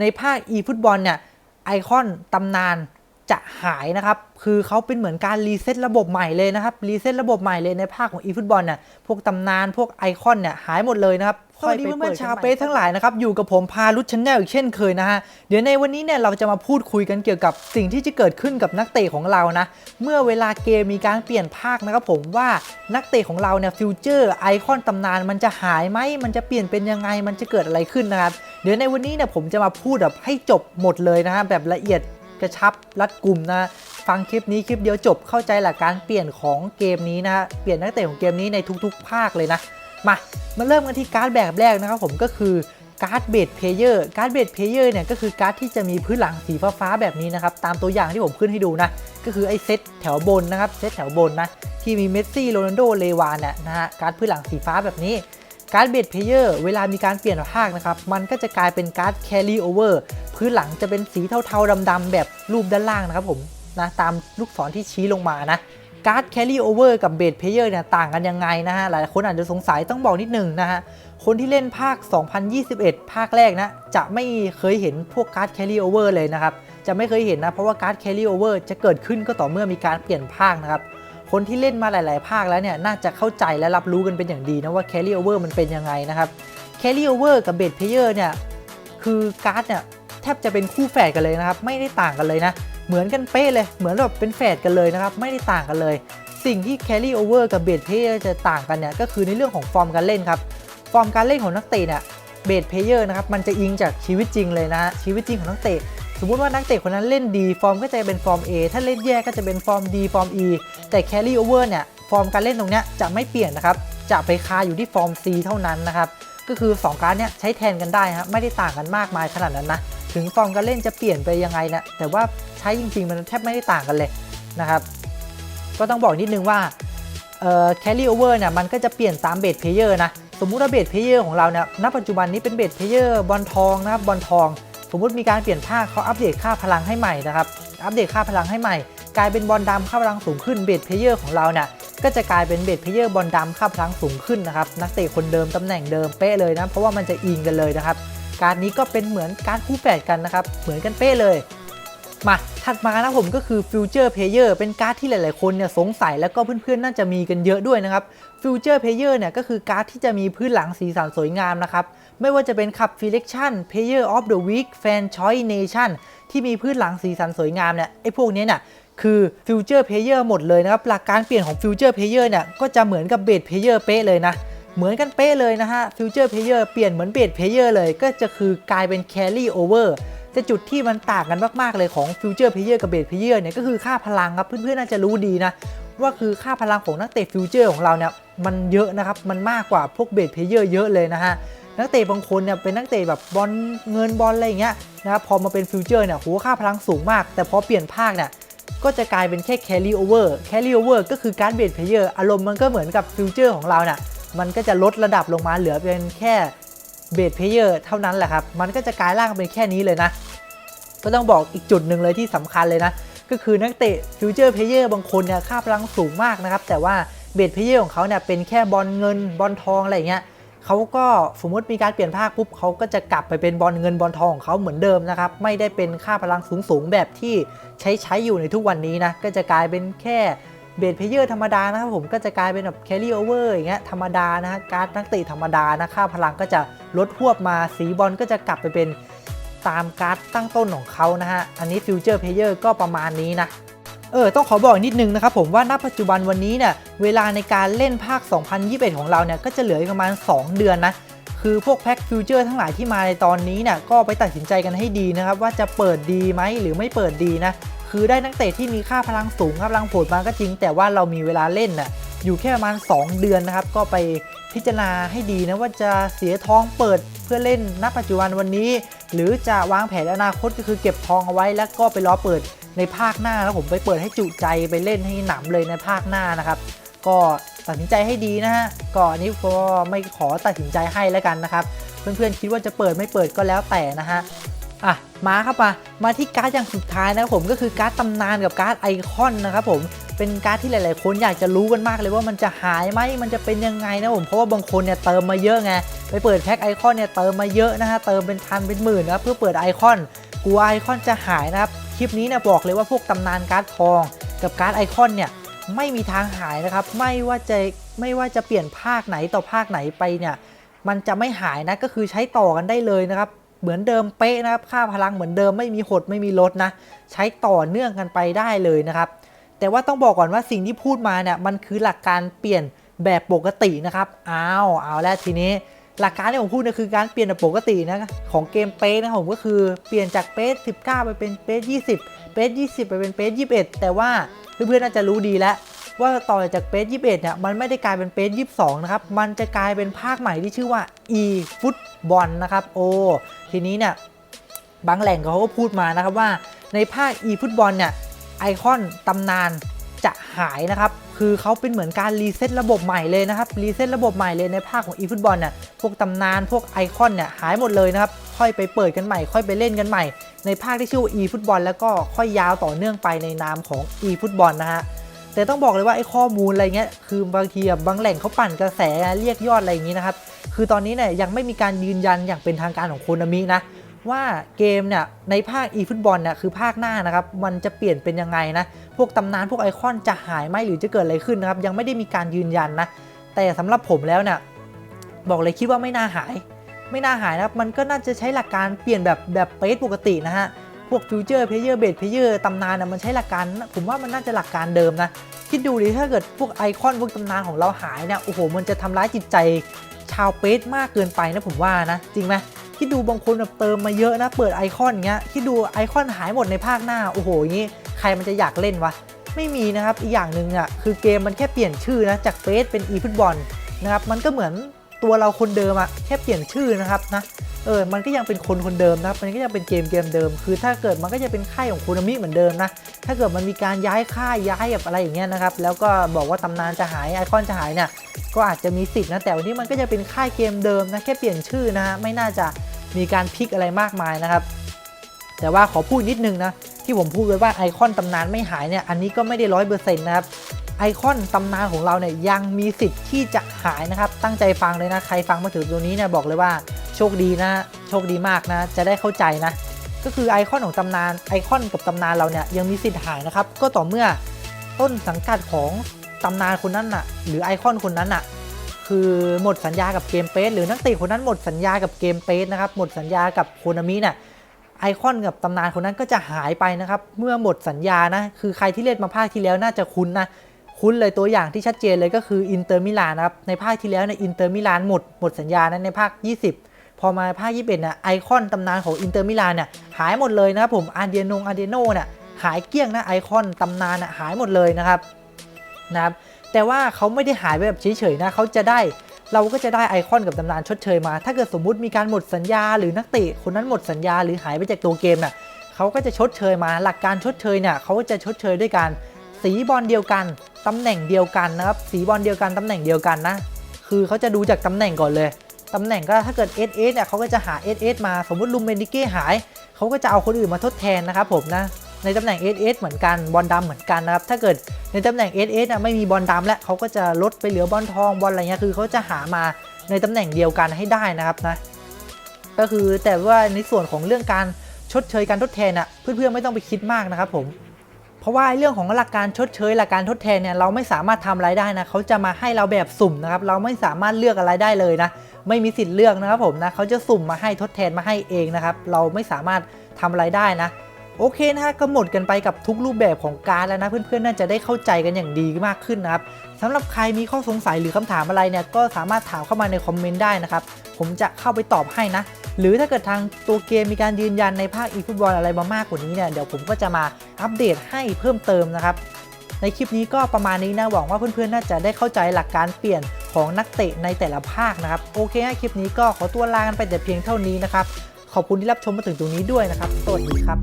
ในภาคอีฟุตบอลเนี่ยไอคอนตำนาน จะหายนะครับ คือเขาเป็นเหมือนการรีเซ็ตระบบใหม่เลยนะครับ รีเซ็ตระบบใหม่เลยในภาคของ e ฟุตบอลเนี่ยพวกตำนาน พวกไอคอนเนี่ยหายหมดเลยนะครับสวัสดีเพื่อนๆชาวเปซทั้งหลายนะครับ อยู่กับผมพารุชชแนลอีกเช่นเคยนะฮะ เดี๋ยวในวันนี้เนี่ยเราจะมาพูดคุยกันเกี่ยวกับสิ่งที่จะเกิดขึ้นกับนักเตะของเรานะ เมื่อเวลาเกมมีการเปลี่ยนภาคนะครับผมว่านักเตะของเราเนี่ยฟิวเจอร์ไอคอนตำนานมันจะหายไหมมันจะเปลี่ยนเป็นยังไงมันจะเกิดอะไรขึ้นนะครับเดี๋ยวในวันนี้เนี่ยผมจะมาพูดแบบให้จบหมดเลยนะฮะแบบละเอียด กระชับรัดกลุ่มนะ ฟังคลิปนี้คลิปเดียวจบเข้าใจหลักการเปลี่ยนของเกมนี้นะฮะเปลี่ยนนักเตะของเกมนี้ในทุกๆ ภาคเลยนะ มามาเริ่มกันที่การ์ดแบบแรกนะครับผมก็คือการ์ดเบดเพเยอร์การ์ดเบดเพเยอร์เนี่ยก็คือการ์ดที่จะมีพื้นหลังสีฟ้าๆแบบนี้นะครับ ตามตัวอย่างที่ผมขึ้นให้ดูนะ ก็คือไอ้เซตแถวบนนะครับ เซตแถวบนนะ ที่มีเมสซี่ โรนัลโด เลวานเนี่ยนะฮะ การ์ดพื้นหลังสีฟ้าแบบนี้ การ์ดเบดเพเยอร์เวลามีการเปลี่ยนภาคนะครับ มันก็จะกลายเป็นการ์ดแคล r ีโอเวอร์ พื้นหลังจะเป็นสีเทาๆดำๆแบบรูปด้านล่างนะครับผมนะตามลูกศรที่ชี้ลงมานะการ์ดแคล r ี o โอเวอร์กับเบดเพเยอร์เนี่ยต่างกันยังไงนะฮะหลายคนอาจจะสงสัยต้องบอกนิดหนึ่งนะฮะคนที่เล่นภาค 2021 ภาคแรกนะ จะไม่เคยเห็นพวกการ์ดแคล r ี o โอเวอร์เลยนะครับ จะไม่เคยเห็นนะ เพราะว่าการ์ดแคล r ี o โอเวอร์จะเกิดขึ้นก็ต่อเมื่อมีการเปลี่ยนภาคนะครับ คนที่เล่นมาหลาย ๆ ภาคแล้วเนี่ย น่าจะเข้าใจและรับรู้กันเป็นอย่างดีนะว่า Carry Over มันเป็นยังไงนะครับ Carry Over กับ b e d Player เนี่ยคือการ์ดเนี่ย บจะเป็นคู่แฝดกันเลยนะครับ ไม่ได้ต่างกันเลยนะ เหมือนกันเป๊ะเลย เหมือนแบบเป็นแฝดกันเลยนะครับ ไม่ได้ต่างกันเลย สิ่งที่ Carry Over กับ b e d Player จะต่างกันเนี่ย ก็คือในเรื่องของฟอร์มการเล่นครับ ฟอร์มการเล่นของนักเตะเนี่ย เบดเพเยอร์นะครับ มันจะอิงจากชีวิตจริงเลยนะชีวิตจริงของนักเตะ สมมติว่านักเตะคนนั้นเล่นดี ฟอร์มก็จะเป็นฟอร์ม A ถ้าเล่นแย่ก็จะเป็นฟอร์ม D ฟอร์ม E แต่ carry over เนี่ย ฟอร์มการเล่นตรงเนี้ยจะไม่เปลี่ยนนะครับ จะไปคาอยู่ที่ฟอร์ม C เท่านั้นนะครับก็คือ 2 การเนี้ยใช้แทนกันได้ฮะไม่ได้ต่างกันมากมายขนาดนั้นนะ ถึงฟอร์มการเล่นจะเปลี่ยนไปยังไงนะแต่ว่าใช้จริงๆ มันแทบไม่ได้ต่างกันเลยนะครับ ก็ต้องบอกนิดนึงว่าเอ่อ carry over เนี่ยมันก็จะเปลี่ยนตามเบสเพลเยอร์นะสมมุติว่าเบสเพลเยอร์ของเราเนี่ยณปัจจุบันนี้เป็นเบสเพลเยอร์บอลทองนะครับบอลทอง สมมุติมีการเปลี่ยนภาคเขาอัปเดตค่าพลังให้ใหม่นะครับอัปเดตค่าพลังให้ใหม่ กลายเป็นบอลดำค่าพลังสูงขึ้นเบสเพลเยอร์ของเราเนี่ยก็จะกลายเป็นเบสเพลเยอร์บอลดำค่าพลังสูงขึ้นนะครับนักเตะคนเดิมตำแหน่งเดิมเป๊ะเลยนะเพราะว่ามันจะอิงกันเลยนะครับ การนี้ก็เป็นเหมือนการคู่แฝดกันนะครับ เหมือนกันเป๊ะเลย มาถัดมานะผมก็คือ Future Player เป็นการ์ดที่หลาย ๆ คนเนี่ยสงสัยแล้วก็เพื่อน ๆ น่าจะมีกันเยอะด้วยนะครับ Future Player เนี่ยก็คือการ์ดที่จะมีพื้นหลังสีสันสวยงามนะครับ ไม่ว่าจะเป็นขับ Selection Player of the Week Fan Choice Nation ที่มีพื้นหลังสีสันสวยงามเนี่ยไอ้พวกเนี้ยเนี่ยคือ Future Player หมดเลยนะครับหลักการเปลี่ยนของ Future Player เนี่ยก็จะเหมือนกับ Base Player เป๊ะเลยนะ เหมือนกันเป๊ะเลยนะฮะ Future Player เปลี่ยนเหมือน Base Player เลยก็จะคือกลายเป็น Carry Over แต่จุดที่มันต่างกันมาก ๆ เลยของ Future Player กับ Base Player เนี่ยก็คือค่าพลังครับเพื่อนๆน่าจะรู้ดีนะว่าคือค่าพลังของนักเตะ Future ของเราเนี่ยมันเยอะนะครับมันมากกว่าพวก Base Player เยอะเลยนะฮะนักเตะบางคนเนี่ยเป็นนักเตะแบบบอลเงินบอลอะไรอย่างเงี้ยนะครับพอมาเป็น Future เนี่ยโหค่าพลังสูงมาก แต่พอเปลี่ยนภาคเนี่ยก็จะกลายเป็นแค่ carry over carry over ก็คือการเบสเพลเยอร์อารมณ์มันก็เหมือนกับฟิวเจอร์ของเราเนี่ย มันก็จะลดระดับลงมาเหลือเป็นแค่เบสเพเยอร์เท่านั้นแหละครับ มันก็จะกลายร่างเป็นแค่นี้เลยนะ ก็ต้องบอกอีกจุดหนึ่งเลยที่สำคัญเลยนะ ก็คือนักเตะฟิวเจอร์เพเยอร์บางคนเนี่ยค่าพลังสูงมากนะครับ แต่ว่าเบสเพเยอร์ของเขาเนี่ยเป็นแค่บอลเงินบอลทองอะไรเงี้ยเขาก็สมมติมีการเปลี่ยนภาคปุ๊บเขาก็จะกลับไปเป็นบอลเงินบอลทองของเขาเหมือนเดิมนะครับ ไม่ได้เป็นค่าพลังสูงๆแบบที่ใช้ใช้อยู่ในทุกวันนี้นะ ก็จะกลายเป็นแค่ เบสเพเยอร์ธรรมดานะครับผมก็จะกลายเป็นแบบแคล r ี o โอเวอร์อย่างเงี้ยธรรมดานะฮะการ์ดนักเตะธรรมดานะค่าพลังก็จะลดหวบมาสีบอลก็จะกลับไปเป็นตามการ์ดตั้งต้นของเขานะฮะอันนี้ฟิวเจอร์เพเยอร์ก็ประมาณนี้นะเออต้องขอบอกนิดนึงนะครับผมว่าณปัจจุบันวันนี้เนี่ยเวลาในการเล่นภาค 2021 ของเราเนี่ยก็จะเหลืออีกประมาณ 2 เดือนนะคือพวกแพ็คฟิวเจอร์ทั้งหลายที่มาในตอนนี้เนี่ยก็ไปตัดสินใจกันให้ดีนะครับว่าจะเปิดดีไหมหรือไม่เปิดดีนะ คือได้นักเตะที่มีค่าพลังสูงค่าพลังโผดมาก็จริง แต่ว่าเรามีเวลาเล่นน่ะอยู่แค่ประมาณ 2 เดือนนะครับ ก็ไปพิจารณาให้ดีนะว่าจะเสียทองเปิดเพื่อเล่นณปัจจุบันวันนี้ หรือจะวางแผนอนาคตก็คือเก็บทองเอาไว้ แล้วก็ไปรอเปิดในภาคหน้าแล้วผมไปเปิดให้จุใจไปเล่นให้หนำเลยในภาคหน้านะครับ ก็ตัดสินใจให้ดีนะฮะก่อนนี้ก็ไม่ขอตัดสินใจให้แล้วกันนะครับ เพื่อนๆคิดว่าจะเปิดไม่เปิดก็แล้วแต่นะฮะ อะมาครับมามาที่การ์ดอย่างสุดท้ายนะครับผมก็คือการ์ดตำนานกับการ์ดไอคอนนะครับผมเป็นการ์ดที่หลาย ๆ คนอยากจะรู้กันมากเลยว่ามันจะหายไหมมันจะเป็นยังไงนะผมเพราะว่าบางคนเนี่ยเติมมาเยอะไงไปเปิดแพ็คไอคอนเนี่ยเติมมาเยอะนะฮะเติมเป็นพันเป็นหมื่นนะครับเพื่อเปิดไอคอนกลัวไอคอนจะหายนะครับคลิปนี้เนี่ยบอกเลยว่าพวกตำนานการ์ดทอง กับการ์ดไอคอนเนี่ยไม่มีทางหายนะครับไม่ว่าจะไม่ว่าจะเปลี่ยนภาคไหนต่อภาคไหนไปเนี่ยมันจะไม่หายนะก็คือใช้ต่อกันได้เลยนะครับ เหมือนเดิมเป๊ะนะครับ ค่าพลังเหมือนเดิมไม่มีหดไม่มีลดนะ ใช้ต่อเนื่องกันไปได้เลยนะครับ แต่ว่าต้องบอกก่อนว่าสิ่งที่พูดมาเนี่ยมันคือหลักการเปลี่ยนแบบปกตินะครับ อ้าว เอาแล้วทีนี้ หลักการที่ผมพูดเนี่ยคือการเปลี่ยนแบบปกตินะของเกมเป๊ะนะผมก็คือเปลี่ยนจากเป๊ะ19 ไปเป็นเป๊ะ20 เป๊ะ20 ไปเป็นเป๊ะ21 แต่ว่าเพื่อนๆน่าจะรู้ดีแล้ว ว่าต่อจากเปซ21เนี่ยมันไม่ได้กลายเป็นเปซ22 นะครับ มันจะกลายเป็นภาคใหม่ที่ชื่อว่า e ฟุตบอลนะครับโอ้ทีนี้เนี่ยบางแหล่งเขาก็พูดมานะครับว่าในภาค e ฟุตบอลเนี่ยไอคอนตำนานจะหายนะครับ คือเขาเป็นเหมือนการรีเซ็ตระบบใหม่เลยนะครับ รีเซ็ตระบบใหม่เลยในภาคของ e ฟุตบอลเนี่ยพวกตำนานพวกไอคอนเนี่ยหายหมดเลยนะครับ ค่อยไปเปิดกันใหม่ ค่อยไปเล่นกันใหม่ ในภาคที่ชื่อว่า e ฟุตบอลแล้วก็ค่อยยาวต่อเนื่องไปในนามของ e ฟุตบอลนะฮะ แต่ต้องบอกเลยว่าไอ้ข้อมูลอะไรเงี้ยคือบางทีอะบางแหล่งเขาปั่นกระแสเรียกยอดอะไรอย่างนี้นะครับคือตอนนี้เนี่ยยังไม่มีการยืนยันอย่างเป็นทางการของโคนามินะว่าเกมเนี่ยในภาค e ฟุตบอลเนี่ยคือภาคหน้านะครับมันจะเปลี่ยนเป็นยังไงนะพวกตำนานพวกไอคอนจะหายไหมหรือจะเกิดอะไรขึ้นนะครับยังไม่ได้มีการยืนยันนะแต่สำหรับผมแล้วเนี่ยบอกเลยคิดว่าไม่น่าหาย ไม่น่าหายนะครับมันก็น่าจะใช้หลักการเปลี่ยนแบบแบบเปซปกตินะฮะ พวกฟิวเจอร์เพลเยอร์เบสเพลเยอร์ตำนานนะมันใช้หลักการ ผมว่ามันน่าจะหลักการเดิมนะ คิดดูดิถ้าเกิดพวกไอคอนพวกตำนานของเราหายเนี่ยโอ้โหมันจะทำร้ายจิตใจชาวเปซมากเกินไปนะผมว่านะจริงไหมคิดดูบางคนแบบเติมมาเยอะนะเปิดไอคอนเงี้ยคิดดูไอคอนหายหมดในภาคหน้าโอ้โหอย่างงี้ใครมันจะอยากเล่นวะไม่มีนะครับอีกอย่างหนึ่งอะคือเกมมันแค่เปลี่ยนชื่อนะจากเฟสเป็น e ฟุตบอลนะครับมันก็เหมือนตัวเราคนเดิมอะแค่เปลี่ยนชื่อนะครับนะ เออ มันก็ยังเป็นคนคนเดิมนะครับมันก็ยังเป็นเกมเกมเดิม คือถ้าเกิดมันก็จะเป็นค่ายของโคนามิเหมือนเดิมนะ ถ้าเกิดมันมีการย้ายค่ายย้ายแบบอะไรอย่างเงี้ยนะครับ แล้วก็บอกว่าตำนานจะหายไอคอนจะหายเนี่ย ก็อาจจะมีสิทธิ์นะ แต่วันนี้มันก็จะเป็นค่ายเกมเดิมนะ แค่เปลี่ยนชื่อนะฮะ ไม่น่าจะมีการพลิกอะไรมากมายนะครับ แต่ว่าขอพูดนิดนึงนะ ที่ผมพูดไว้ว่าไอคอนตำนานไม่หายเนี่ย อันนี้ก็ไม่ได้ร้อยเปอร์เซ็นต์นะครับไอคอนตำนานของเราเนี่ยยังมีสิทธิ์ที่จะหายนะครับ ตั้งใจฟังเลยนะ ใครฟังมาถึงตรงนี้เนี่ยบอกเลยว่า โชคดีนะ โชคดีมากนะ จะได้เข้าใจนะ ก็คือไอคอนของตำนานไอคอนกับตำนานเราเนี่ยยังมีสิทธิ์หายนะครับ ก็ต่อเมื่อต้นสังกัดของตำนานคนนั้นน่ะ หรือไอคอนคนนั้นน่ะ คือหมดสัญญากับเกมเปสหรือนักเตะคนนั้นหมดสัญญากับเกมเปสนะครับ หมดสัญญากับโคนามิเนี่ยไอคอนกับตำนานคนนั้นก็จะหายไปนะครับ เมื่อหมดสัญญานะ คือใครที่เล่นมาภาคที่แล้วน่าจะคุ้นนะ คุ้นเลยตัวอย่างที่ชัดเจนเลยก็คืออินเตอร์มิลานนะครับ ในภาคที่แล้วเนี่ยอินเตอร์มิลานหมดหมดสัญญานะในภาค 20 พอมาภาค21เนี่ยไอคอนตำนานของอินเตอร์มิลานเนี่ยหายหมดเลยนะครับผมอาร์เดียนงอาร์เดียโนเนี่ยหายเกลี้ยงนะไอคอนตำนานน่ะหายหมดเลยนะครับนะครับแต่ว่าเขาไม่ได้หายไปแบบเฉยๆนะเขาจะได้เราก็จะได้ไอคอนกับตำนานชดเชยมา ถ้าเกิดสมมุติมีการหมดสัญญา หรือนักเตะคนนั้นหมดสัญญาหรือหายไปจากตัวเกมน่ะเขาก็จะชดเชยมา หลักการชดเชยเนี่ยเขาก็จะชดเชยด้วยการสีบอลเดียวกัน ตำแหน่งเดียวกันนะครับ สีบอลเดียวกัน ตำแหน่งเดียวกันนะ คือเขาจะดูจากตำแหน่งก่อนเลย ตำแหน่งก็ถ้าเกิด SS เนี่ยเขาก็จะหา SS มาสมมติลุมเมนิเก้หาย เขาก็จะเอาคนอื่นมาทดแทนนะครับผมนะในตำแหน่ง SS เหมือนกันบอลดำเหมือนกันนะครับถ้าเกิดในตำแหน่ง SS น่ะไม่มีบอลดำแล้วเขาก็จะลดไปเหลือบอลทองบอลอะไรเงี้ยคือเขาจะหามาในตำแหน่งเดียวกันให้ได้นะครับนะก็คือแต่ว่าในส่วนของเรื่องการชดเชยการทดแทนน่ะเพื่อนๆไม่ต้องไปคิดมากนะครับผม ราะว่าเรื่องของหลักการชดเชยหลักการทดแทนเนี่ยเราไม่สามารถทำอะไรได้นะเขาจะมาให้เราแบบสุ่มนะครับเราไม่สามารถเลือกอะไรได้เลยนะไม่มีสิทธิ์เลือกนะครับผมนะเขาจะสุ่มมาให้ทดแทนมาให้เองนะครับเราไม่สามารถทำอะไรได้นะโอเคนะฮะก็หมดกันไปกับทุกรูปแบบของการแล้วนะเพื่อนๆน่าจะได้เข้าใจกันอย่างดีมากขึ้นนะครับสำหรับใครมีข้อสงสัยหรือคำถามอะไรเนี่ยก็สามารถถามเข้ามาในคอมเมนต์ได้นะครับผมจะเข้าไปตอบให้นะ หรือถ้าเกิดทางตัวเกมมีการยืนยันในภาคอีฟุตบอลอะไรมามากกว่านี้เนี่ยเดี๋ยวผมก็จะมาอัปเดตให้เพิ่มเติมนะครับ ในคลิปนี้ก็ประมาณนี้นะหวังว่าเพื่อนๆน่าจะได้เข้าใจหลักการเปลี่ยนของนักเตะในแต่ละภาคนะครับโอเคฮะคลิปนี้ก็ขอตัวลากันไปแต่เพียงเท่านี้นะครับขอบคุณที่รับชมมาถึงตรงนี้ด้วยนะครับสวัสดีครับ